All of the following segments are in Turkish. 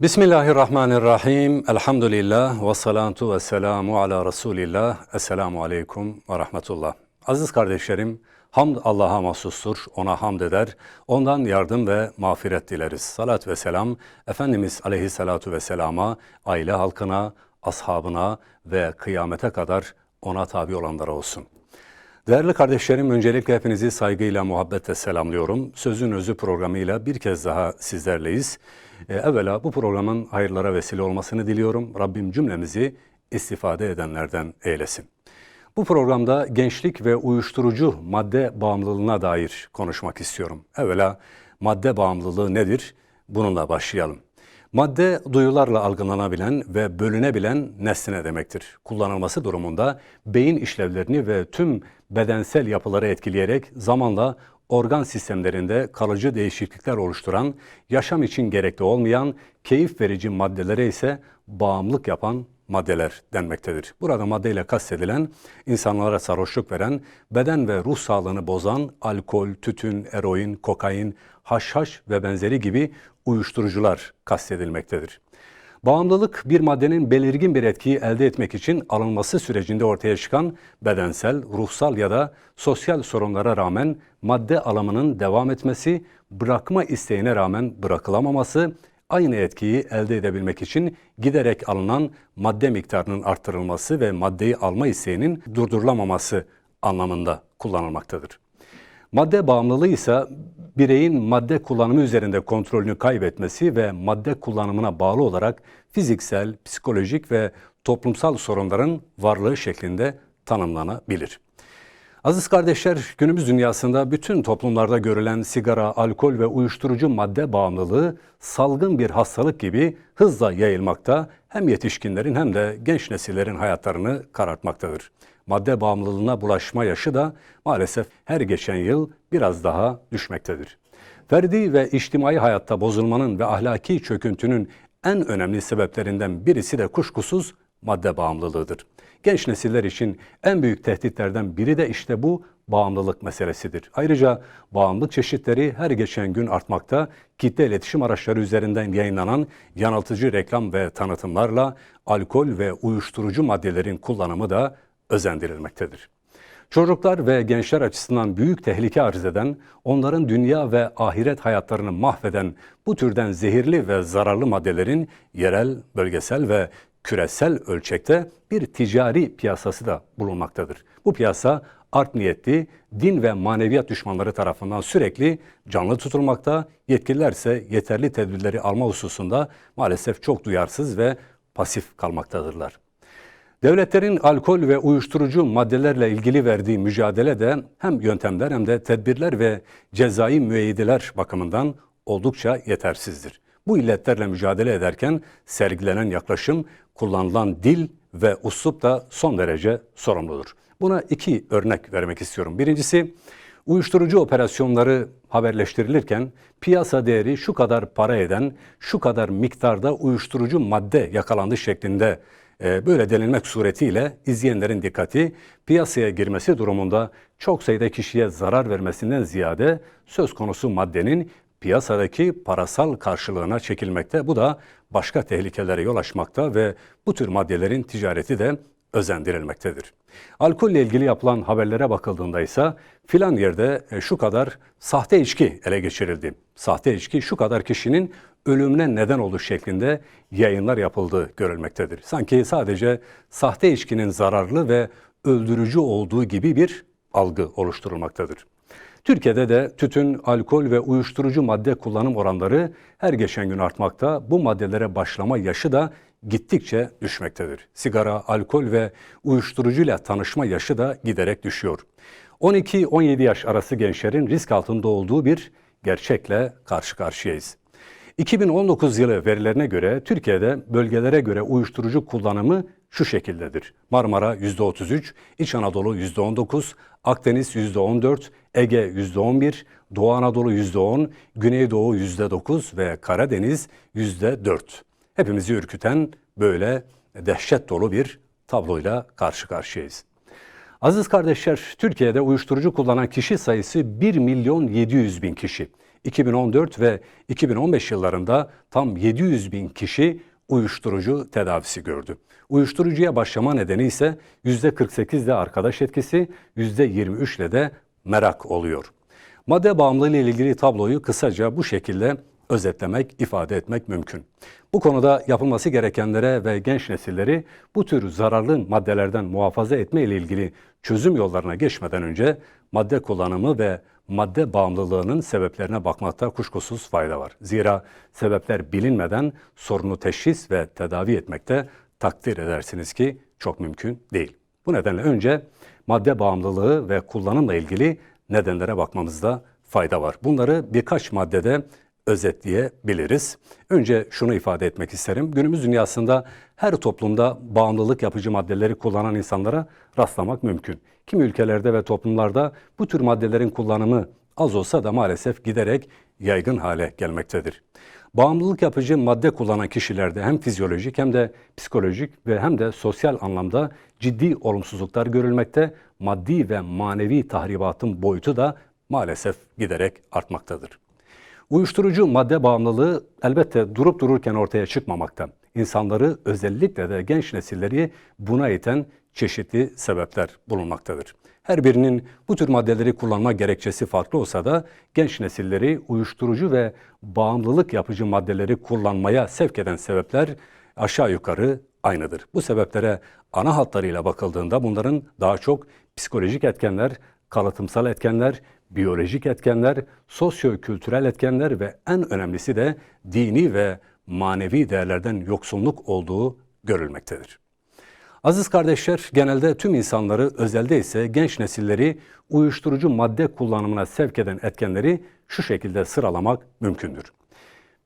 Bismillahirrahmanirrahim. Elhamdülillah ve salatu ve selamu ala Resulillah. Esselamu aleyküm ve rahmetullah. Aziz kardeşlerim, hamd Allah'a mahsustur. Ona hamd eder. Ondan yardım ve mağfiret dileriz. Salat ve selam Efendimiz aleyhissalatu ve selama, aile halkına, ashabına ve kıyamete kadar ona tabi olanlara olsun. Değerli kardeşlerim, öncelikle hepinizi saygıyla, muhabbetle selamlıyorum. Sözün Özü programıyla bir kez daha sizlerleyiz. Ee, evvela bu programın hayırlara vesile olmasını diliyorum. Rabbim cümlemizi istifade edenlerden eylesin. Bu programda gençlik ve uyuşturucu madde bağımlılığına dair konuşmak istiyorum. Evvela madde bağımlılığı nedir? Bununla başlayalım. Madde duyularla algılanabilen ve bölünebilen nesne demektir. Kullanılması durumunda beyin işlevlerini ve tüm bedensel yapıları etkileyerek zamanla organ sistemlerinde kalıcı değişiklikler oluşturan, yaşam için gerekli olmayan, keyif verici maddelere ise bağımlılık yapan maddeler denmektedir. Burada maddeyle kastedilen insanlara sarhoşluk veren, beden ve ruh sağlığını bozan alkol, tütün, eroin, kokain, haşhaş ve benzeri gibi uyuşturucular kastedilmektedir. Bağımlılık bir maddenin belirgin bir etkiyi elde etmek için alınması sürecinde ortaya çıkan bedensel, ruhsal ya da sosyal sorunlara rağmen madde alımının devam etmesi, bırakma isteğine rağmen bırakılamaması, aynı etkiyi elde edebilmek için giderek alınan madde miktarının arttırılması ve maddeyi alma isteğinin durdurulamaması anlamında kullanılmaktadır. Madde bağımlılığı ise bireyin madde kullanımı üzerinde kontrolünü kaybetmesi ve madde kullanımına bağlı olarak fiziksel, psikolojik ve toplumsal sorunların varlığı şeklinde tanımlanabilir. Aziz kardeşler, günümüz dünyasında bütün toplumlarda görülen sigara, alkol ve uyuşturucu madde bağımlılığı salgın bir hastalık gibi hızla yayılmakta, hem yetişkinlerin hem de genç nesillerin hayatlarını karartmaktadır. Madde bağımlılığına bulaşma yaşı da maalesef her geçen yıl biraz daha düşmektedir. Ferdi ve içtimai hayatta bozulmanın ve ahlaki çöküntünün en önemli sebeplerinden birisi de kuşkusuz madde bağımlılığıdır. Genç nesiller için en büyük tehditlerden biri de işte bu bağımlılık meselesidir. Ayrıca bağımlılık çeşitleri her geçen gün artmakta, kitle iletişim araçları üzerinden yayınlanan yanıltıcı reklam ve tanıtımlarla alkol ve uyuşturucu maddelerin kullanımı da özendirilmektedir. Çocuklar ve gençler açısından büyük tehlike arz eden, onların dünya ve ahiret hayatlarını mahveden bu türden zehirli ve zararlı maddelerin yerel, bölgesel ve küresel ölçekte bir ticari piyasası da bulunmaktadır. Bu piyasa art niyetli, din ve maneviyat düşmanları tarafından sürekli canlı tutulmakta, yetkililer ise yeterli tedbirleri alma hususunda maalesef çok duyarsız ve pasif kalmaktadırlar. Devletlerin alkol ve uyuşturucu maddelerle ilgili verdiği mücadele de hem yöntemler hem de tedbirler ve cezai müeyyideler bakımından oldukça yetersizdir. Bu illetlerle mücadele ederken sergilenen yaklaşım, kullanılan dil ve uslup da son derece sorumludur. Buna iki örnek vermek istiyorum. Birincisi, uyuşturucu operasyonları haberleştirilirken piyasa değeri şu kadar para eden, şu kadar miktarda uyuşturucu madde yakalandı şeklinde e, böyle denilmek suretiyle izleyenlerin dikkati piyasaya girmesi durumunda çok sayıda kişiye zarar vermesinden ziyade söz konusu maddenin piyasadaki parasal karşılığına çekilmekte. Bu da başka tehlikelere yol açmakta ve bu tür maddelerin ticareti de özendirilmektedir. Alkolle ilgili yapılan haberlere bakıldığında ise filan yerde e, şu kadar sahte içki ele geçirildi. Sahte içki şu kadar kişinin ölümüne neden olur şeklinde yayınlar yapıldığı görülmektedir. Sanki sadece sahte içkinin zararlı ve öldürücü olduğu gibi bir algı oluşturulmaktadır. Türkiye'de de tütün, alkol ve uyuşturucu madde kullanım oranları her geçen gün artmakta. Bu maddelere başlama yaşı da gittikçe düşmektedir. Sigara, alkol ve uyuşturucuyla tanışma yaşı da giderek düşüyor. 12-17 yaş arası gençlerin risk altında olduğu bir gerçekle karşı karşıyayız. 2019 yılı verilerine göre Türkiye'de bölgelere göre uyuşturucu kullanımı şu şekildedir. Marmara %33, İç Anadolu %19, Akdeniz %14, Ege %11, Doğu Anadolu %10, Güneydoğu %9 ve Karadeniz %4. Hepimizi ürküten böyle dehşet dolu bir tabloyla karşı karşıyayız. Aziz kardeşler, Türkiye'de uyuşturucu kullanan kişi sayısı 1 milyon 700 bin kişi. 2014 ve 2015 yıllarında tam 700 bin kişi uyuşturucu tedavisi gördü. Uyuşturucuya başlama nedeni ise %48 ile arkadaş etkisi, %23 ile de merak oluyor. Madde bağımlılığı ile ilgili tabloyu kısaca bu şekilde özetlemek, ifade etmek mümkün. Bu konuda yapılması gerekenlere ve genç nesilleri bu tür zararlı maddelerden muhafaza etme ile ilgili çözüm yollarına geçmeden önce madde kullanımı ve madde bağımlılığının sebeplerine bakmakta kuşkusuz fayda var. Zira sebepler bilinmeden sorunu teşhis ve tedavi etmekte takdir edersiniz ki çok mümkün değil. Bu nedenle önce madde bağımlılığı ve kullanımla ilgili nedenlere bakmamızda fayda var. Bunları birkaç maddede özetleyebiliriz. Önce şunu ifade etmek isterim. Günümüz dünyasında her toplumda bağımlılık yapıcı maddeleri kullanan insanlara rastlamak mümkün. Kimi ülkelerde ve toplumlarda bu tür maddelerin kullanımı az olsa da maalesef giderek yaygın hale gelmektedir. Bağımlılık yapıcı madde kullanan kişilerde hem fizyolojik hem de psikolojik ve hem de sosyal anlamda ciddi olumsuzluklar görülmekte, maddi ve manevi tahribatın boyutu da maalesef giderek artmaktadır. Uyuşturucu madde bağımlılığı elbette durup dururken ortaya çıkmamakta. İnsanları özellikle de genç nesilleri buna iten çeşitli sebepler bulunmaktadır. Her birinin bu tür maddeleri kullanma gerekçesi farklı olsa da genç nesilleri uyuşturucu ve bağımlılık yapıcı maddeleri kullanmaya sevk eden sebepler aşağı yukarı aynıdır. Bu sebeplere ana hatlarıyla bakıldığında bunların daha çok psikolojik etkenler, kalıtımsal etkenler, biyolojik etkenler, sosyo-kültürel etkenler ve en önemlisi de dini ve manevi değerlerden yoksunluk olduğu görülmektedir. Aziz kardeşler, genelde tüm insanları, özelde ise genç nesilleri uyuşturucu madde kullanımına sevk eden etkenleri şu şekilde sıralamak mümkündür.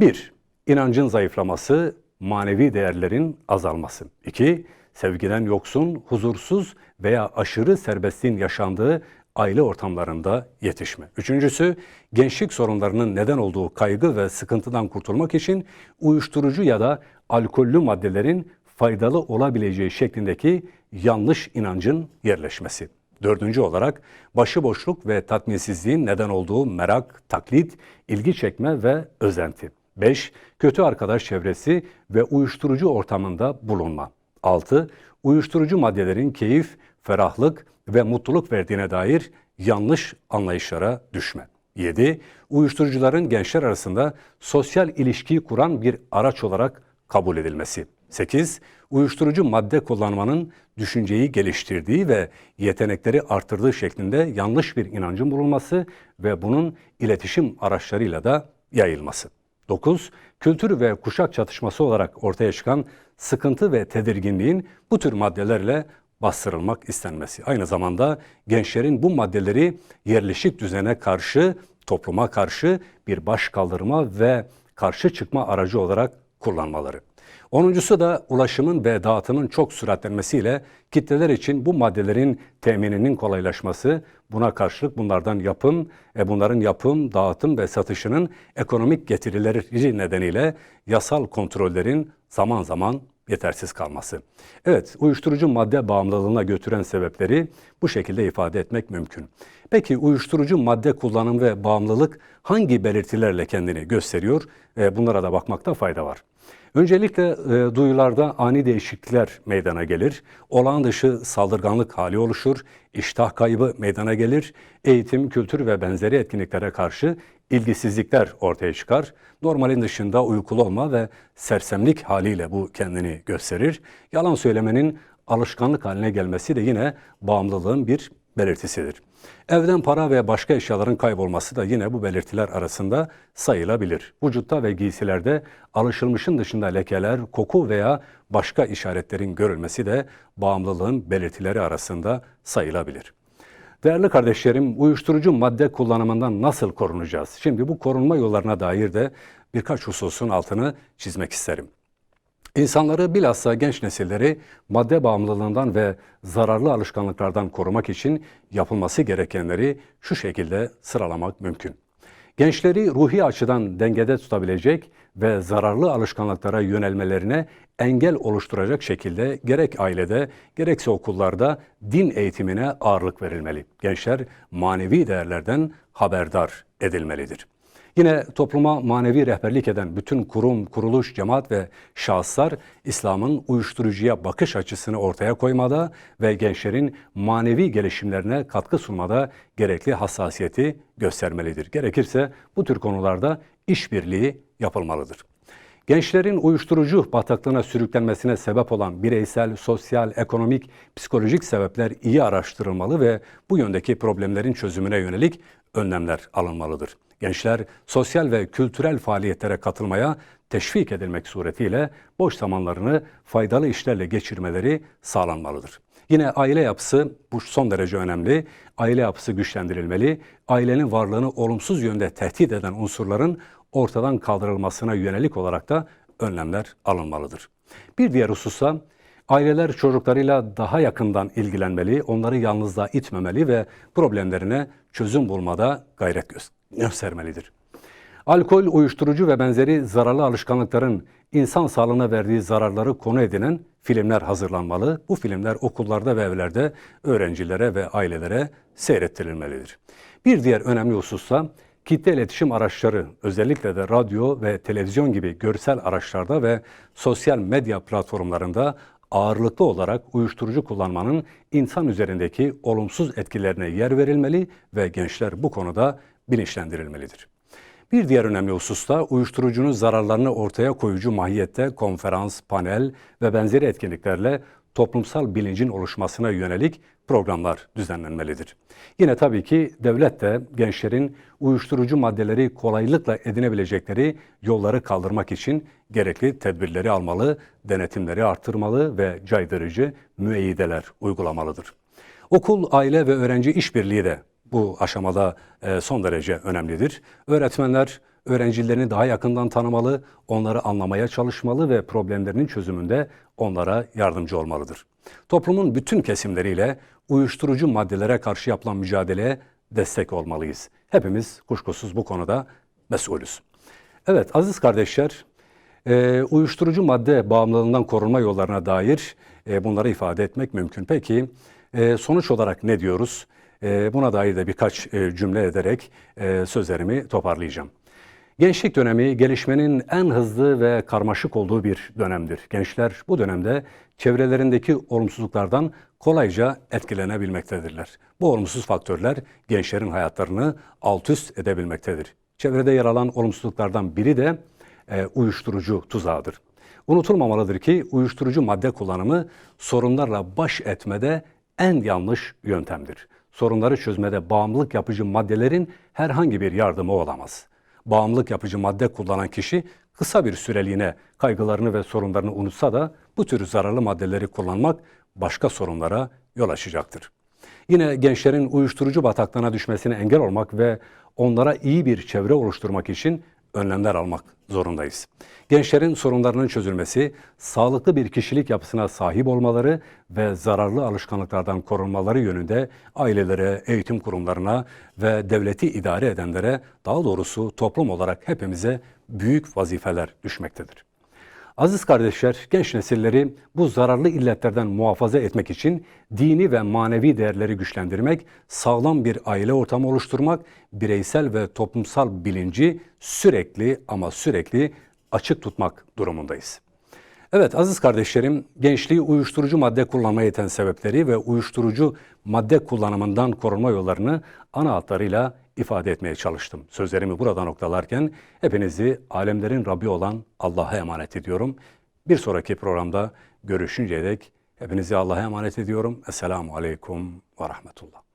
1. İnancın zayıflaması, manevi değerlerin azalması. 2. Sevgiden yoksun, huzursuz veya aşırı serbestliğin yaşandığı aile ortamlarında yetişme. Üçüncüsü, gençlik sorunlarının neden olduğu kaygı ve sıkıntıdan kurtulmak için uyuşturucu ya da alkollü maddelerin faydalı olabileceği şeklindeki yanlış inancın yerleşmesi. Dördüncü olarak başıboşluk ve tatminsizliğin neden olduğu merak, taklit, ilgi çekme ve özenti. 5. Kötü arkadaş çevresi ve uyuşturucu ortamında bulunma. 6. Uyuşturucu maddelerin keyif, ferahlık ve mutluluk verdiğine dair yanlış anlayışlara düşme. 7. Uyuşturucuların gençler arasında sosyal ilişkiyi kuran bir araç olarak kabul edilmesi. 8. Uyuşturucu madde kullanmanın düşünceyi geliştirdiği ve yetenekleri artırdığı şeklinde yanlış bir inancın bulunması ve bunun iletişim araçlarıyla da yayılması. 9. Kültür ve kuşak çatışması olarak ortaya çıkan sıkıntı ve tedirginliğin bu tür maddelerle bastırılmak istenmesi. Aynı zamanda gençlerin bu maddeleri yerleşik düzene karşı, topluma karşı bir baş kaldırma ve karşı çıkma aracı olarak kullanmaları. Onuncusu da ulaşımın ve dağıtımın çok süratlenmesiyle kitleler için bu maddelerin temininin kolaylaşması, buna karşılık bunlardan yapım, e bunların yapım, dağıtım ve satışının ekonomik getirileri nedeniyle yasal kontrollerin zaman zaman yetersiz kalması. Evet, uyuşturucu madde bağımlılığına götüren sebepleri bu şekilde ifade etmek mümkün. Peki uyuşturucu madde kullanım ve bağımlılık hangi belirtilerle kendini gösteriyor? E, bunlara da bakmakta fayda var. Öncelikle e, duyularda ani değişiklikler meydana gelir. Olağan dışı saldırganlık hali oluşur. iştah kaybı meydana gelir. Eğitim, kültür ve benzeri etkinliklere karşı ilgisizlikler ortaya çıkar. Normalin dışında uykulu olma ve sersemlik haliyle bu kendini gösterir. Yalan söylemenin alışkanlık haline gelmesi de yine bağımlılığın bir belirtisidir. Evden para ve başka eşyaların kaybolması da yine bu belirtiler arasında sayılabilir. Vücutta ve giysilerde alışılmışın dışında lekeler, koku veya başka işaretlerin görülmesi de bağımlılığın belirtileri arasında sayılabilir. Değerli kardeşlerim, uyuşturucu madde kullanımından nasıl korunacağız? Şimdi bu korunma yollarına dair de birkaç hususun altını çizmek isterim. İnsanları bilhassa genç nesilleri madde bağımlılığından ve zararlı alışkanlıklardan korumak için yapılması gerekenleri şu şekilde sıralamak mümkün. Gençleri ruhi açıdan dengede tutabilecek ve zararlı alışkanlıklara yönelmelerine engel oluşturacak şekilde gerek ailede gerekse okullarda din eğitimine ağırlık verilmeli. Gençler manevi değerlerden haberdar edilmelidir. Yine topluma manevi rehberlik eden bütün kurum, kuruluş, cemaat ve şahıslar İslam'ın uyuşturucuya bakış açısını ortaya koymada ve gençlerin manevi gelişimlerine katkı sunmada gerekli hassasiyeti göstermelidir. Gerekirse bu tür konularda işbirliği yapılmalıdır. Gençlerin uyuşturucu bataklığına sürüklenmesine sebep olan bireysel, sosyal, ekonomik, psikolojik sebepler iyi araştırılmalı ve bu yöndeki problemlerin çözümüne yönelik önlemler alınmalıdır. Gençler sosyal ve kültürel faaliyetlere katılmaya teşvik edilmek suretiyle boş zamanlarını faydalı işlerle geçirmeleri sağlanmalıdır. Yine aile yapısı bu son derece önemli. Aile yapısı güçlendirilmeli. Ailenin varlığını olumsuz yönde tehdit eden unsurların ortadan kaldırılmasına yönelik olarak da önlemler alınmalıdır. Bir diğer hususa aileler çocuklarıyla daha yakından ilgilenmeli, onları yalnızlığa itmemeli ve problemlerine çözüm bulmada gayret göstermelidir. Alkol, uyuşturucu ve benzeri zararlı alışkanlıkların insan sağlığına verdiği zararları konu edinen filmler hazırlanmalı. Bu filmler okullarda ve evlerde öğrencilere ve ailelere seyrettirilmelidir. Bir diğer önemli husussa kitle iletişim araçları özellikle de radyo ve televizyon gibi görsel araçlarda ve sosyal medya platformlarında ağırlıklı olarak uyuşturucu kullanmanın insan üzerindeki olumsuz etkilerine yer verilmeli ve gençler bu konuda bilinçlendirilmelidir. Bir diğer önemli hususta uyuşturucunun zararlarını ortaya koyucu mahiyette konferans, panel ve benzeri etkinliklerle toplumsal bilincin oluşmasına yönelik programlar düzenlenmelidir. Yine tabii ki devlet de gençlerin uyuşturucu maddeleri kolaylıkla edinebilecekleri yolları kaldırmak için gerekli tedbirleri almalı, denetimleri arttırmalı ve caydırıcı müeyyideler uygulamalıdır. Okul, aile ve öğrenci işbirliği de bu aşamada e, son derece önemlidir. Öğretmenler öğrencilerini daha yakından tanımalı, onları anlamaya çalışmalı ve problemlerinin çözümünde onlara yardımcı olmalıdır. Toplumun bütün kesimleriyle uyuşturucu maddelere karşı yapılan mücadeleye destek olmalıyız. Hepimiz kuşkusuz bu konuda mesulüz. Evet aziz kardeşler, e, uyuşturucu madde bağımlılığından korunma yollarına dair e, bunları ifade etmek mümkün. Peki sonuç olarak ne diyoruz? Buna dair de birkaç cümle ederek sözlerimi toparlayacağım. Gençlik dönemi gelişmenin en hızlı ve karmaşık olduğu bir dönemdir. Gençler bu dönemde çevrelerindeki olumsuzluklardan kolayca etkilenebilmektedirler. Bu olumsuz faktörler gençlerin hayatlarını alt üst edebilmektedir. Çevrede yer alan olumsuzluklardan biri de e, uyuşturucu tuzağıdır. Unutulmamalıdır ki uyuşturucu madde kullanımı sorunlarla baş etmede en yanlış yöntemdir. Sorunları çözmede bağımlılık yapıcı maddelerin herhangi bir yardımı olamaz bağımlılık yapıcı madde kullanan kişi kısa bir süreliğine kaygılarını ve sorunlarını unutsa da bu tür zararlı maddeleri kullanmak başka sorunlara yol açacaktır. Yine gençlerin uyuşturucu bataklığına düşmesine engel olmak ve onlara iyi bir çevre oluşturmak için önlemler almak zorundayız. Gençlerin sorunlarının çözülmesi, sağlıklı bir kişilik yapısına sahip olmaları ve zararlı alışkanlıklardan korunmaları yönünde ailelere, eğitim kurumlarına ve devleti idare edenlere, daha doğrusu toplum olarak hepimize büyük vazifeler düşmektedir. Aziz kardeşler, genç nesilleri bu zararlı illetlerden muhafaza etmek için dini ve manevi değerleri güçlendirmek, sağlam bir aile ortamı oluşturmak, bireysel ve toplumsal bilinci sürekli ama sürekli açık tutmak durumundayız. Evet aziz kardeşlerim, gençliği uyuşturucu madde kullanmaya iten sebepleri ve uyuşturucu madde kullanımından korunma yollarını ana hatlarıyla ifade etmeye çalıştım. Sözlerimi burada noktalarken hepinizi alemlerin Rabbi olan Allah'a emanet ediyorum. Bir sonraki programda görüşünceye dek hepinizi Allah'a emanet ediyorum. Esselamu Aleyküm ve Rahmetullah.